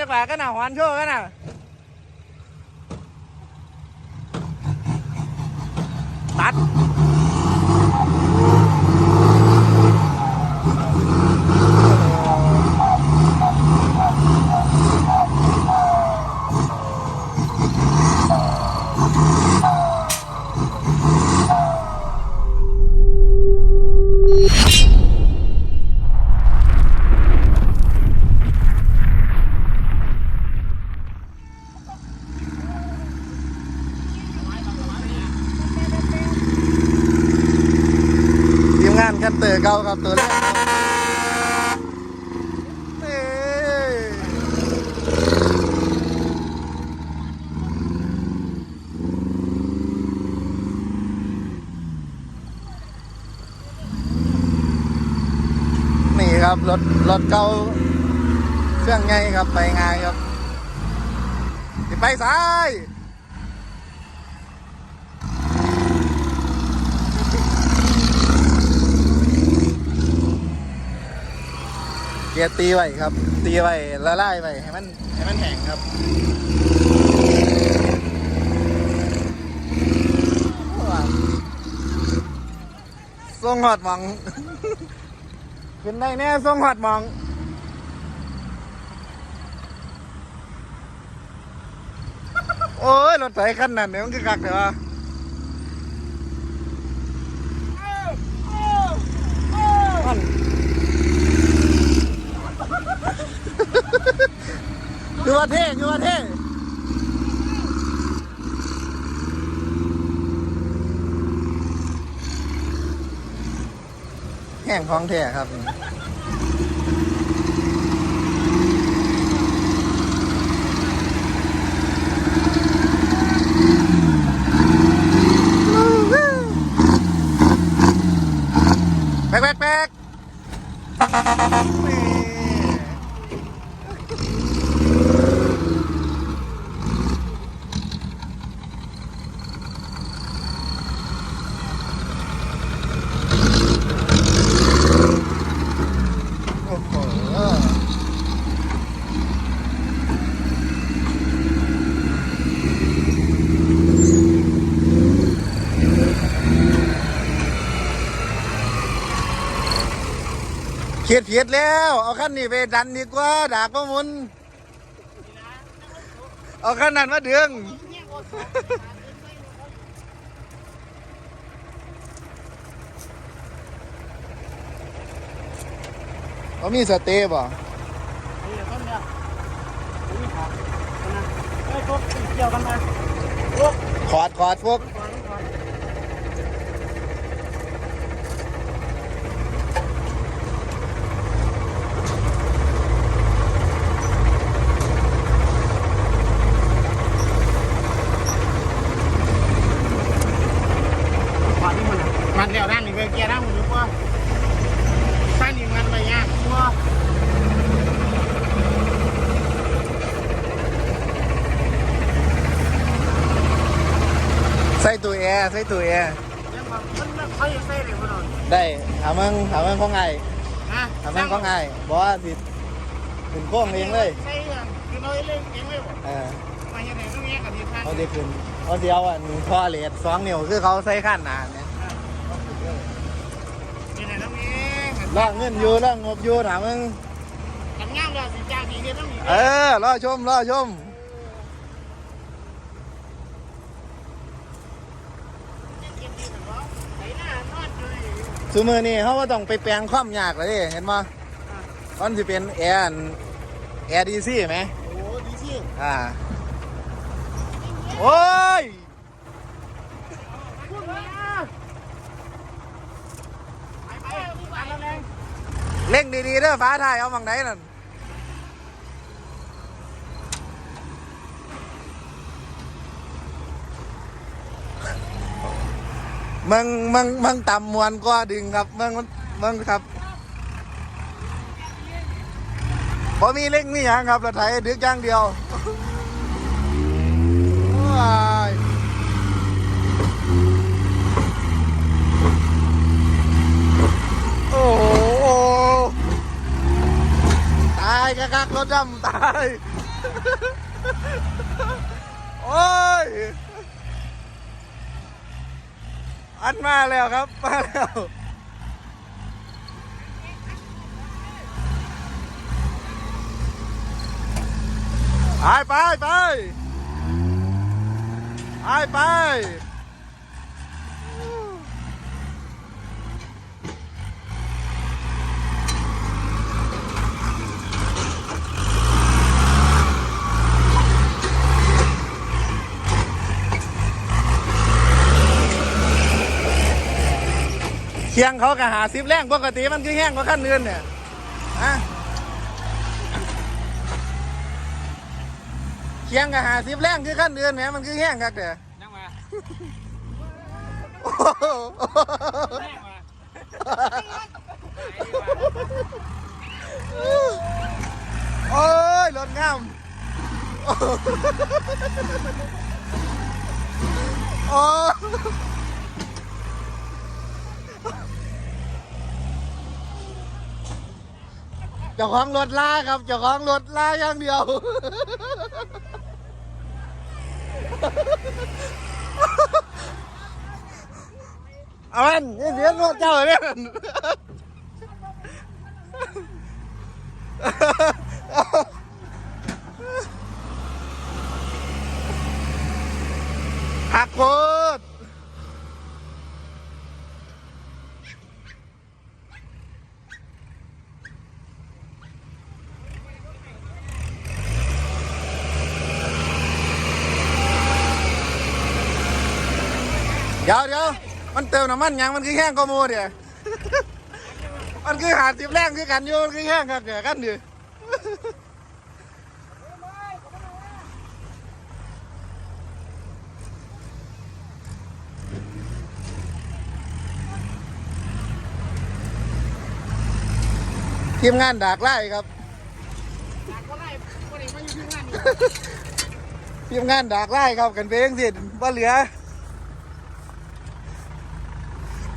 จักหลากันน่ะหอนโชว์กันน่ะตัด ทีมงานแคตเตอร์เก่าครับตัวแรกครับเอ้ยนี่ครับรถรถเก่าเครื่องไงครับไปไงครับไปซ้าย เกียร์ตีไว้ครับ ตีไว้ละลายไว้ให้มันให้มันแห้งครับส่งหอดมอง ขึ้นได้แน่ส่งหอดมองโอ้ยรถไถคันนั้นเนี่ยมันคือกักเดี๋ยวะมัน คือว่าเท่คือว่าเท่แห้ งของแท้ครับ แป๊กแป๊กแป๊กนี่ โอ้โห เขียดเขียดแล้ว เอาขั้นนี้ไปดันดีกว่าดากประมุนเอาขั้นนั้นมาเดืองเขามีสเต้บ่นี่ต้นเนี่ยนี่ขอนะเฮ้ยพวกเกี่ยวกันมาพวกขอดขอดพวก ก่อนก่อนก่อนที่มันอะ มันเดียวด้านนี้เกียร์ด้านมันอยู่ป่ะด้านนี้มันไปยากป่ะใส่ตู้แอร์ใส่ตู้แอร์ได้ถามมึงถามมึงของไงถามมึงของไงบอกว่าสิถึงโค้งเองเลยเซ่ยังคือน้อยเล่นเองเลยบ่เออมาอย่างไรต้องแยกกันดีพันเขาได้ขึ้นเขาเดียวอะทอเลดสองเหนิ้วคือเขาใส่ขั้นหนาเนี่ย นี่ไหนต้องมี ล่างเงินอยู่ล่างงบอยู่ถามมึงกันง่ามเลยสิจ้าดีเดียวต้องมีเออรอชมรอชมใส่หน้านอนอยู่ซูมือนี่เขาว่าต้องไปแปลงความยากเลยดิเห็นมั้ยมันจะเป็นแอร์อันแอร์ดีซี่ไหมโอ้ดีสิอ่าโอ้ย พูดมาไปไปไปแล้วแรง เร่งดีๆเด้อฟ้าไทยเอาบังไหนนั่นมึงมึงมึงต่ำมวนก็ดึงครับมึงมึงครับพอมีเร่งมีอย่างครับรถไถดึกอย่างเดียวายโอ้ โหตายกะกักรถดำตาย โอ้ย อันมาแล้วครับ มาแล้วไปไปไปไปไป เคียงเขาก็หาซิบแรงปกติมันคือแห้งกว่าขั้นอื่นเนี่ยฮะเคียงกับหาสิบแรงคือขั้นเดือนแหมมันคือแห้งคักเด้อนั่งมาโอ้โหแม่งมาโอ้ยรถงามโอ้ จ้าของรถล่าครับ เจ้าของรถล่าอย่างเดียว เอามันนี่เสียรถเจ้าเนี่ยหักโคตรเดี๋ยวเดี๋ยว มันเติมน้ำมันยังมันคือแห้งกว่าหมูเดี๋ยวมันคือหาสิบแรงคือกันอยู่มันคือแห้งกันเดี๋ยวกันดิทีมงานดากไล่ครับทีมงานดากไล่ครับกันเพลงสิว่าเหลือ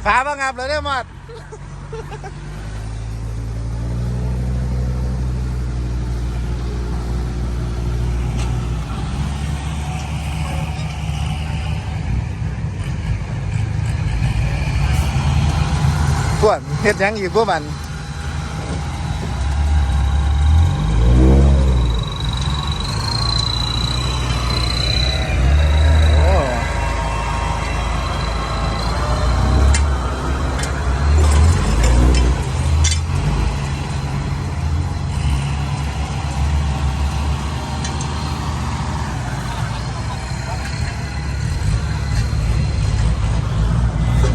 ขาบ้างับเลยได้อหมดพวกเฮ็ดยังอีกพวกมัน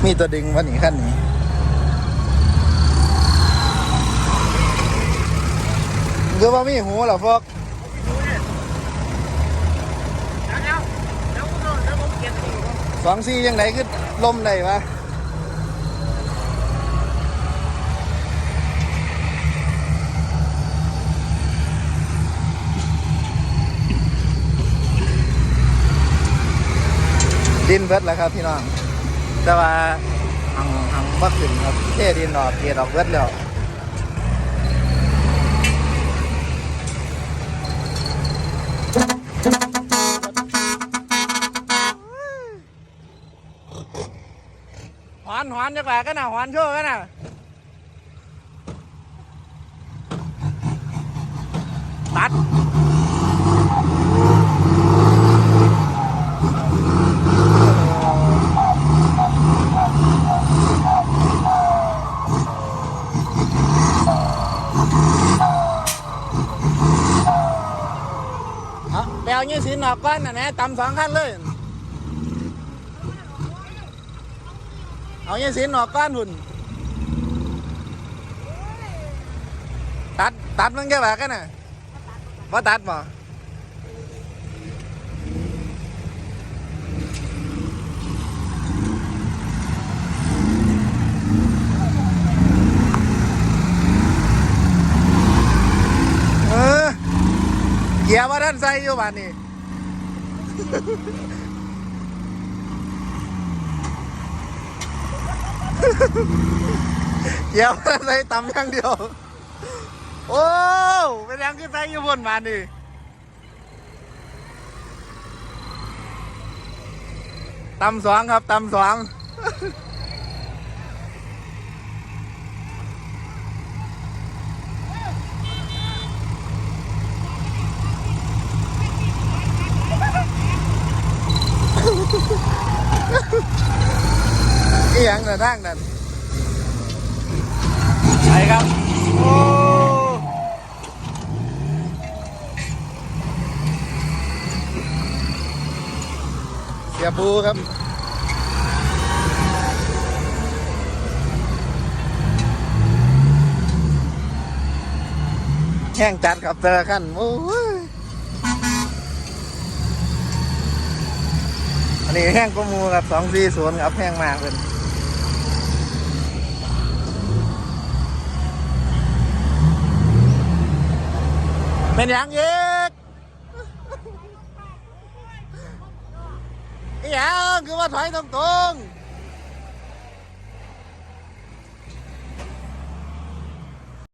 มีตัวดึงวันนี้ขั้นนี้คือว่ามีหูเหรอพวกสองซี่ยังไงคือลมได้วะดินเบิดแล้วครับพี่น้อง แต่ว่าหังหังบ่ขึ้นครับเทดินออกเกียดออกเบิดแล้วหอนหอนจังหวะกันนะหอนโชว์กันนะตัดเอาแปลวยี่สิน อกก้อนนะนะตำสองขั้นเลย เอาเนี่ยสินออกก้อนหุ่น ตัดตัดมันแค่แบบกันน่ะว่าตัดบ่เกียร์ว่าท่านใส่อยู่บ้านนี้ เยี่ยมเลยตำอย่างเดียว โอ้เป็นยังขึ้นไปอยู่บนมานี่ตำสองครับตำสอง ยังแต่ะทางนั้นไปครับโอ้เสียบูครับแห้งจัดครับแต่ละขั้นโอ้ยอันนี้แห้งก็มูครับสองสี่ศูนย์ครับแห้งมากเลย เป็นหยังเอกอีหยังคือว่าถอยตรงตรงๆ